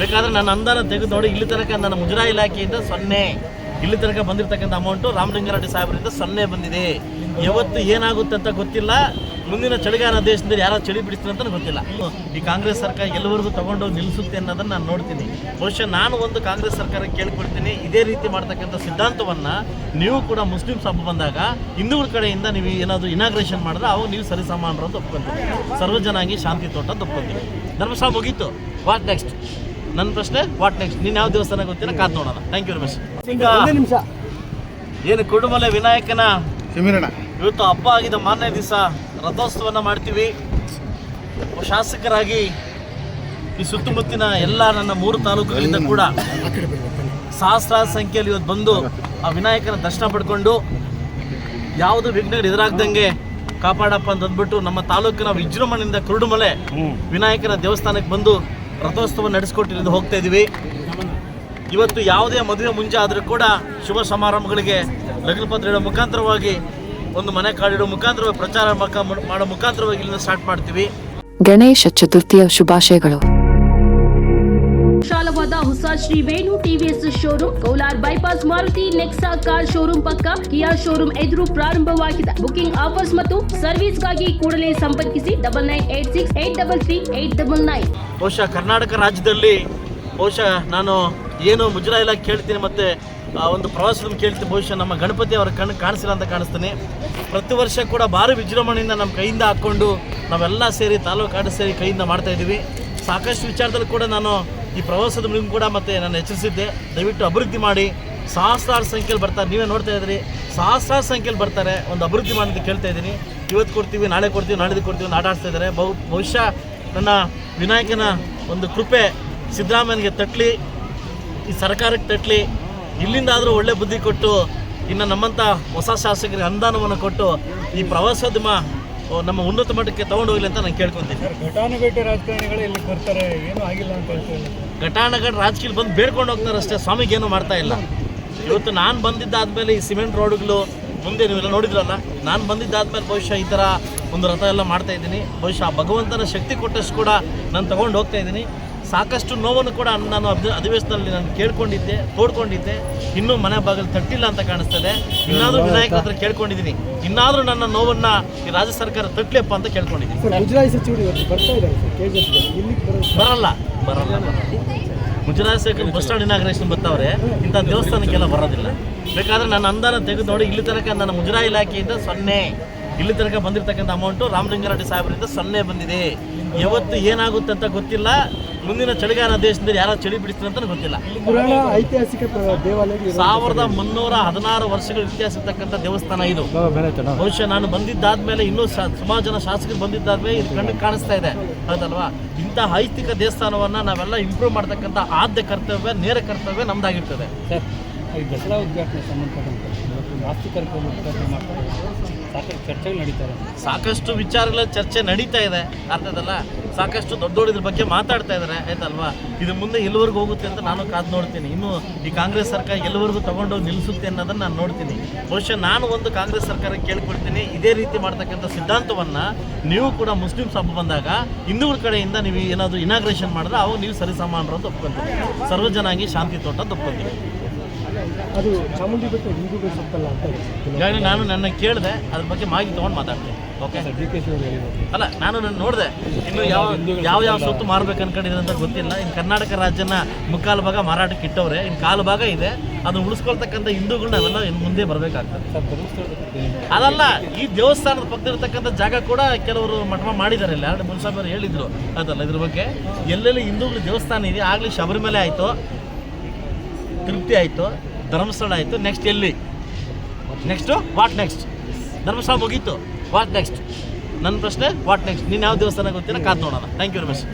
ಬೇಕಾದ್ರೆ ನನ್ನ ಅಂದಾನ ತೆಗೆದು ನೋಡಿ ಇಲ್ಲಿ ತನಕ ನನ್ನ ಮುಜರಾ ಇಲಾಖೆಯಿಂದ ಸೊನ್ನೆ. ಇಲ್ಲಿ ತನಕ ಬಂದಿರತಕ್ಕಂಥ ಅಮೌಂಟು ರಾಮಲಿಂಗಾರೆಡ್ಡಿ ಸಾಹೇಬರಿಂದ ಸೊನ್ನೆ ಬಂದಿದೆ. ಯಾವತ್ತು ಏನಾಗುತ್ತೆ ಅಂತ ಗೊತ್ತಿಲ್ಲ. ಮುಂದಿನ ಚಳಿಗಾಲ ದೇಶದಲ್ಲಿ ಯಾರು ಚಳಿ ಬಿಡಿಸ್ತಾರೆ ಅಂತ ಗೊತ್ತಿಲ್ಲ. ಈ ಕಾಂಗ್ರೆಸ್ ಸರ್ಕಾರ ಎಲ್ಲವರೆಗೂ ತಗೊಂಡು ನಿಲ್ಲಿಸುತ್ತೆ ಅನ್ನೋದನ್ನ ನಾನು ನೋಡ್ತೀನಿ. ಬಹುಶಃ ನಾನು ಒಂದು ಕಾಂಗ್ರೆಸ್ ಸರ್ಕಾರ ಕೇಳ್ಕೊಡ್ತೀನಿ ಇದೇ ರೀತಿ ಮಾಡ್ತಕ್ಕಂಥ ಸಿದ್ಧಾಂತವನ್ನ ನೀವು ಕೂಡ ಮುಸ್ಲಿಮ್ಸ್ ಹಬ್ಬ ಬಂದಾಗ ಹಿಂದೂಗಳ ಕಡೆಯಿಂದ ನೀವು ಏನಾದರೂ ಇನಾಗ್ರೇಷನ್ ಮಾಡಿದ್ರೆ ಅವಾಗ ನೀವು ಸರಿಸಮಾನರು ಅಂತ ಒಪ್ಕೊಂತೀವಿ ಸರ್ವಜನಾಗಿ ಶಾಂತಿ ತೋಟ ಅಂತ ಒಪ್ಕೊಂತೀವಿ ಧರ್ಮಸ್ಥಳ ಮುಗೀತು. ವಾಟ್ ನೆಕ್ಸ್ಟ್ ನನ್ನ ಪ್ರಶ್ನೆ ವಾಟ್ ನೆಕ್ಸ್ಟ್ ನೀನು ಯಾವ ದೇವಸ್ಥಾನ ಗೊತ್ತಿಲ್ಲ ಕಾದ್ ನೋಡೋಣ. ಥ್ಯಾಂಕ್ ಯು ವೆರಿ ಮಚ್ ಈಗ ನಿಮಿಷ. ಏನು ಕುಡುಮಲೆ ವಿನಾಯಕನ ಸಿಮಿರಣ. ಇವತ್ತು ಹಬ್ಬ ಆಗಿದ ಮಾರನೇ ದಿವಸ ರಥೋತ್ಸವನ ಮಾಡ್ತೀವಿ. ಶಾಸಕರಾಗಿ ಈ ಸುತ್ತಮುತ್ತಿನ ಎಲ್ಲ ನನ್ನ ಮೂರು ತಾಲೂಕುಗಳಿಂದ ಕೂಡ ಸಹಸ್ರಾರು ಸಂಖ್ಯೆಯಲ್ಲಿ ಇವತ್ತು ಬಂದು ಆ ವಿನಾಯಕನ ದರ್ಶನ ಪಡ್ಕೊಂಡು ಯಾವುದು ವಿಘ್ನಗಳು ಎದುರಾಗ್ದಂಗೆ ಕಾಪಾಡಪ್ಪ ಅಂತ ಅಂದ್ಬಿಟ್ಟು ನಮ್ಮ ತಾಲೂಕಿನ ವಿಜೃಂಭಣೆಯಿಂದ ಕುರುಡುಮಲೆ ವಿನಾಯಕನ ದೇವಸ್ಥಾನಕ್ಕೆ ಬಂದು ರಥೋತ್ಸವ ನಡೆಸಿಕೊಟ್ಟಿರೋದು ಹೋಗ್ತಾ ಇದ್ದೀವಿ ಇವತ್ತು ಯಾವುದೇ ಮದುವೆ ಮುಂಚೆ ಆದರೂ ಕೂಡ ಶುಭ ಸಮಾರಂಭಗಳಿಗೆ ಲಗ್ನ ಪತ್ರ ಇಡೋ ಮುಖಾಂತರವಾಗಿ ಒಂದು ಮನೆ ಕಾಡಿಡೋ ಮುಖಾಂತರವಾಗಿ ಪ್ರಚಾರ ಮಾಡೋ ಮುಖಾಂತರವಾಗಿ ಇಲ್ಲಿಂದ ಸ್ಟಾರ್ಟ್ ಮಾಡ್ತೀವಿ. ಗಣೇಶ ಚತುರ್ಥಿಯ ಶುಭಾಶಯಗಳು. ವಿಶಾಲವಾದ ಹೊಸ Shri Venu TVS showroom, Kolar bypass Maruti Nexa car showroom ಪಕ್ಕ ಕಿಯಾ ಶೋರೂಮ್ ಎದುರು ಪ್ರಾರಂಭವಾಗಿದೆ. ಬುಕಿಂಗ್ ಆಫರ್ಸ್ ಮತ್ತು ಸರ್ವಿಸ್ಗಾಗಿ ಕೂಡಲೇ ಸಂಪರ್ಕಿಸಿ double nine eight six eight double three eight double nine. ಬಹುಶಃ ಕರ್ನಾಟಕ ರಾಜ್ಯದಲ್ಲಿ ಬಹುಶಃ ನಾನು ಏನು ಮುಜರಾ ಇಲಾಖೆ ಕೇಳ್ತೀನಿ ಮತ್ತೆ ಒಂದು ಪ್ರವಾಸದಲ್ಲಿ ಕೇಳ್ತೀನಿ. ಬಹುಶಃ ನಮ್ಮ ಗಣಪತಿ ಅವರ ಕಣ್ಣು ಕಾಣಿಸಿಲ್ಲ ಅಂತ ಕಾಣಿಸ್ತೀನಿ. ಪ್ರತಿ ವರ್ಷ ಕೂಡ ಭಾರಿ ವಿಜೃಂಭಣೆಯಿಂದ ನಮ್ಮ ಕೈಯಿಂದ ಹಾಕ್ಕೊಂಡು ನಾವೆಲ್ಲ ಸೇರಿ ತಾಲೂಕು ಆಟ ಸೇರಿ ಕೈಯಿಂದ ಮಾಡ್ತಾ ಇದ್ದೀವಿ ಸಾಕಷ್ಟು ವಿಚಾರದಲ್ಲಿ ಕೂಡ ನಾನು ಈ ಪ್ರವಾಸದ ಮುಂದೆ ಕೂಡ ಮತ್ತೆ ನಾನು ಎಚ್ಚರಿಸಿದ್ದೆ. ದಯವಿಟ್ಟು ಅಭಿವೃದ್ಧಿ ಮಾಡಿ. ಸಹಸ್ರಾರು ಸಂಖ್ಯೆಯಲ್ಲಿ ಬರ್ತಾರೆ. ನೀವೇ ನೋಡ್ತಾ ಇದ್ರಿ ಸಹಸ್ರಾರು ಸಂಖ್ಯೆಯಲ್ಲಿ ಬರ್ತಾರೆ. ಒಂದು ಅಭಿವೃದ್ಧಿ ಮಾಡಿ ಅಂತ ಕೇಳ್ತಾ ಇದ್ದೀನಿ. ಇವತ್ತು ಕೊಡ್ತೀವಿ, ನಾಳೆ ಕೊಡ್ತೀವಿ ನಾಳೆದು ಕೊಡ್ತೀವಿ ಅಂತ ಆಟ ಇದ್ದಾರೆ. ಬಹು, ಬಹುಶಃ ನನ್ನ ವಿನಾಯಕನ ಒಂದು ಕೃಪೆ ಸಿದ್ದರಾಮಯ್ಯನಿಗೆ ತಟ್ಟಲಿ ಈ ಸರ್ಕಾರಕ್ಕೆ ತಟ್ಟಲಿ ಇಲ್ಲಿಂದಾದರೂ ಒಳ್ಳೆ ಬುದ್ಧಿ ಕೊಟ್ಟು, ಇನ್ನು ನಮ್ಮಂಥ ಹೊಸ ಶಾಸಕರಿಗೆ ಅನುದಾನವನ್ನು ಕೊಟ್ಟು ಈ ಪ್ರವಾಸೋದ್ಯಮ ನಮ್ಮ ಉನ್ನತ ಮಟ್ಟಕ್ಕೆ ತಗೊಂಡು ಹೋಗ್ಲಿ ಅಂತ ನಾನು ಕೇಳ್ಕೊತೀನಿ. ಘಟಾನುಘಟಿ ರಾಜಕಾರಣಿಗಳು ಇಲ್ಲಿ ಬರ್ತಾರೆ ಏನು ಆಗಿಲ್ಲ ಅಂತ ಹೇಳ್ತಾರೆ ಘಟಾನುಘಟ ರಾಜಕೀಯ ಬಂದು ಬೇಡ್ಕೊಂಡು ಹೋಗ್ತಾರೆ ಅಷ್ಟೇ ಸ್ವಾಮಿಗೆ ಏನು ಮಾಡ್ತಾ ಇಲ್ಲ. ಇವತ್ತು ನಾನು ಬಂದಿದ್ದಾದ್ಮೇಲೆ ಈ ಸಿಮೆಂಟ್ ರೋಡ್ಗಳು ಮುಂದೆ ನೀವೆಲ್ಲ ನೋಡಿದ್ರಲ್ಲ ನಾನು ಬಂದಿದ್ದಾದ್ಮೇಲೆ ಬಹುಶಃ ಈ ಥರ ಒಂದು ರಥ ಎಲ್ಲ ಮಾಡ್ತಾ ಇದ್ದೀನಿ. ಬಹುಶಃ ಭಗವಂತನ ಶಕ್ತಿ ಕೊಟ್ಟಷ್ಟು ಕೂಡ ನಾನು ತಗೊಂಡು ಹೋಗ್ತಾ ಇದ್ದೀನಿ. ಸಾಕಷ್ಟು ನೋವನ್ನು ಕೂಡ ನಾನು ಅಧಿ- ಅಧಿವೇಶನದಲ್ಲಿ ನಾನು ಕೇಳ್ಕೊಂಡಿದ್ದೆ ತೋಡ್ಕೊಂಡಿದ್ದೆ. ಇನ್ನೂ ಮನೆ ಬಾಗಿಲು ತಟ್ಟಿಲ್ಲ ಅಂತ ಕಾಣಿಸ್ತದೆ. ಇನ್ನಾದರೂ ವಿನಾಯಕ ಹತ್ರ ಕೇಳ್ಕೊಂಡಿದ್ದೀನಿ. ಇನ್ನಾದರೂ ನನ್ನ ನೋವನ್ನು ಈ ರಾಜ್ಯ ಸರ್ಕಾರ ತಟ್ಟಲಿಯಪ್ಪ ಅಂತ ಕೇಳ್ಕೊಂಡಿದ್ದೀನಿ. ಬರಲ್ಲ. ಬರಲ್ಲ ಮುಜರಾಯಿ ಸರ್ಕಾರ ಬಸ್ ಸ್ಟ್ಯಾಂಡ್ ಇನಾಗ್ರೇಷನ್ ಬರ್ತಾವ್ರೆ ಇಂಥ ದೇವಸ್ಥಾನಕ್ಕೆಲ್ಲ ಬರೋದಿಲ್ಲ. ಬೇಕಾದ್ರೆ ನನ್ನ ಅಂದಾನ ತೆಗೆದು ನೋಡಿ ಇಲ್ಲಿ ತನಕ ನನ್ನ ಮುಜರಾಯಿ ಇಲಾಖೆಯಿಂದ ಸೊನ್ನೆ. ಇಲ್ಲಿ ತನಕ ಬಂದಿರತಕ್ಕಂಥ ಅಮೌಂಟು ರಾಮಲಿಂಗಾರೆಡ್ಡಿ ಸಾಹೇಬರಿಂದ ಸೊನ್ನೆ ಬಂದಿದೆ. ಯಾವತ್ತು ಏನಾಗುತ್ತೆ ಅಂತ ಗೊತ್ತಿಲ್ಲ. ಮುಂದಿನ ಚಳಿಗಾಲ ದೇಶದಲ್ಲಿ ಯಾರು ಚಳಿ ಬಿಡಿಸ್ತಾರೆ ಅಂತ ಗೊತ್ತಿಲ್ಲ ಪುರಾಣ ಐತಿಹಾಸಿಕ ದೇವಾಲಯ. ಸಾವಿರದ ಮುನ್ನೂರ ಹದಿನಾರು ವರ್ಷಗಳ ಇತಿಹಾಸ ಇರ್ತಕ್ಕಂಥ ದೇವಸ್ಥಾನ ಇದು. ಬಹುಶಃ ನಾನು ಬಂದಿದ್ದಾದ್ಮೇಲೆ ಇನ್ನೂ ಸುಮಾರು ಜನ ಶಾಸಕರು ಬಂದಿದ್ದಾದ್ಮೇಲೆ ಇದು ಕಣ್ಣಿಗೆ ಕಾಣಿಸ್ತಾ ಇದೆ. ಹೌದಲ್ವಾ? ಇಂಥ ಐತಿಕ ದೇವಸ್ಥಾನವನ್ನ ನಾವೆಲ್ಲ ಇಂಪ್ರೂವ್ ಮಾಡ್ತಕ್ಕಂಥ ಆದ್ಯ ಕರ್ತವ್ಯ ನೇರ ಕರ್ತವ್ಯ ನಮ್ದಾಗಿರ್ತದೆ. ದಸರಾ ಉದ್ಘಾಟನೆ ಸಂಬಂಧಪಟ್ಟಂತೆ ನಾಸ್ತಿಕರ ಸಾಕಷ್ಟು ವಿಚಾರಗಳ ಚರ್ಚೆ ನಡೀತಾ ಇದೆ, ಅರ್ಥದಲ್ಲ? ಸಾಕಷ್ಟು ದೊಡ್ಡ ದೊಡ್ಡ ಇದ್ರ ಬಗ್ಗೆ ಮಾತಾಡ್ತಾ ಇದ್ದಾರೆ ಆಯ್ತಲ್ವಾ? ಇದು ಮುಂದೆ ಎಲ್ಲಿವರೆಗೂ ಹೋಗುತ್ತೆ ಅಂತ ನಾನು ಕಾದು ನೋಡ್ತೀನಿ. ಇನ್ನು ಈ ಕಾಂಗ್ರೆಸ್ ಸರ್ಕಾರ ಎಲ್ಲಿವರೆಗೂ ತಗೊಂಡು ನಿಲ್ಲಿಸುತ್ತೆ ಅನ್ನೋದನ್ನ ನಾನು ನೋಡ್ತೀನಿ. ಬಹುಶಃ ನಾನು ಒಂದು ಕಾಂಗ್ರೆಸ್ ಸರ್ಕಾರ ಕೇಳ್ಕೊಡ್ತೀನಿ ಇದೇ ರೀತಿ ಮಾಡ್ತಕ್ಕಂಥ ಸಿದ್ಧಾಂತವನ್ನ ನೀವು ಕೂಡ ಮುಸ್ಲಿಂ ಹಬ್ಬ ಬಂದಾಗ ಹಿಂದೂಗಳ ಕಡೆಯಿಂದ ನೀವು ಏನಾದರೂ ಇನಾಗ್ರೇಷನ್ ಮಾಡಿದ್ರೆ ಅವಾಗ ನೀವು ಸರಿಸಮಾನರು ಅಂತ ಒಪ್ಕೊಂತೀವಿ ಸರ್ವಜನಾಗಿ ಶಾಂತಿ ತೋಟ ಅಂತ ಒಪ್ಕೊಂತೀವಿ ಅದು ಚಾಮುಂಡಿ ಬೆಟ್ಟ ಹಿಂದೂಗಳು ಸುತ್ತಲ್ಲ ಅಂತ ಈಗಾಗಲೇ ನಾನು ನನ್ನ ಕೇಳಿದೆ ಅದ್ರ ಬಗ್ಗೆ ಮಾಹಿತಿ ತೊಗೊಂಡು ಮಾತಾಡ್ತೀನಿ. ಓಕೆ ಡಿ ಕೆ ಅಲ್ಲ ನಾನು ನನ್ನ ನೋಡಿದೆ ಇನ್ನು ಯಾವ ಯಾವ ಯಾವ ಸೊತ್ತು ಮಾರ್ಬೇಕು ಅನ್ಕೊಂಡಿದ್ರೆ ಅಂತ ಗೊತ್ತಿಲ್ಲ. ಇನ್ನು ಕರ್ನಾಟಕ ರಾಜ್ಯನ ಮುಕ್ಕಾಲು ಭಾಗ ಮಾರಾಟಕ್ಕೆ ಇಟ್ಟವ್ರೆ. ಇನ್ನು ಕಾಲು ಭಾಗ ಇದೆ. ಅದು ಉಳಿಸ್ಕೊಳ್ತಕ್ಕಂಥ ಹಿಂದೂಗಳು ನಾವೆಲ್ಲ ಇನ್ನು ಮುಂದೆ ಬರಬೇಕಾಗ್ತದೆ. ಅದಲ್ಲ ಈ ದೇವಸ್ಥಾನದ ಪಕ್ಕದಲ್ಲಿರ್ತಕ್ಕಂಥ ಜಾಗ ಕೂಡ ಕೆಲವರು ಮಠ ಮಾಡಿದ್ದಾರೆ. ಇಲ್ಲ ಮುನ್ಸಾಬರು ಹೇಳಿದ್ರು. ಅದಲ್ಲ ಇದ್ರ ಬಗ್ಗೆ. ಎಲ್ಲೆಲ್ಲಿ ಹಿಂದೂಗಳು ದೇವಸ್ಥಾನ ಇದೆ ಆಗಲಿ ಶಬರಿಮಲೆ ಆಯಿತು ತೃಪ್ತಿ ಆಯಿತು, ಧರ್ಮಸ್ಥಳ ಆಯಿತು ನೆಕ್ಸ್ಟ್ ಎಲ್ಲಿ? ನೆಕ್ಸ್ಟು ವಾಟ್ ನೆಕ್ಸ್ಟ್ ಧರ್ಮಸ್ಥಳ ಮುಗೀತು ವಾಟ್ ನೆಕ್ಸ್ಟ್ ನನ್ನ ಪ್ರಶ್ನೆ ವಾಟ್ ನೆಕ್ಸ್ಟ್ ನೀನು ಯಾವ ದೇವಸ್ಥಾನ ಗೊತ್ತಿಲ್ಲ, ಕಾದು ನೋಡೋಣ. Thank you very much